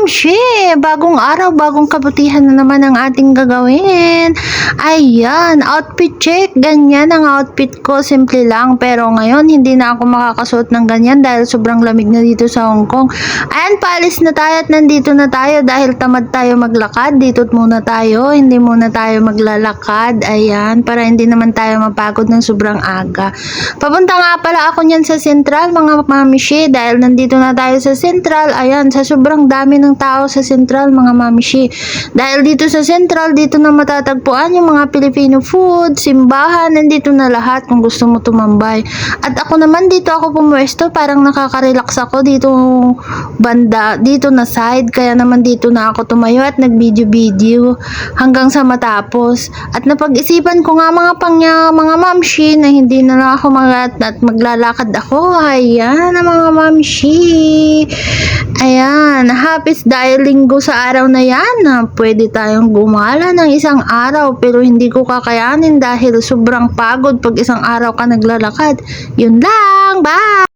mamshi, bagong araw, bagong kabutihan na naman ang ating gagawin. Ayan, outfit check. Ganyan ang outfit ko, simple lang. Pero ngayon, hindi na ako makakasuot ng ganyan dahil sobrang lamig na dito sa Hong Kong. Ayan, paalis na tayo at nandito na tayo dahil tamad tayo maglakad. Dito muna tayo, hindi muna tayo maglalakad. Ayan, para hindi naman tayo mapagod ng sobrang aga. Papunta nga pala ako niyan sa Central, mga mamishi, dahil nandito na tayo sa Central. Ayan, sa sobrang dami ng tao sa Central, mga mamishi. Dahil dito sa Central, dito na matatagpuan yung mga Filipino food, simbahan, nandito na lahat kung gusto mo tumambay. At ako naman dito ako pumuesto, parang nakaka-relax ako dito banda, dito na side, kaya naman dito na ako tumayo at nag-video-video hanggang sa matapos. At napag-isipan ko nga mga pangya, mga mamshi na hindi na lang ako mag at maglalakad ako. Ayan, mga mamshi. Ayan, happy dahil linggo sa araw na yan. na Pwede tayong gumala ng isang araw pero hindi ko kakayanin dahil sobrang pagod pag isang araw ka naglalakad. Yun lang, bye!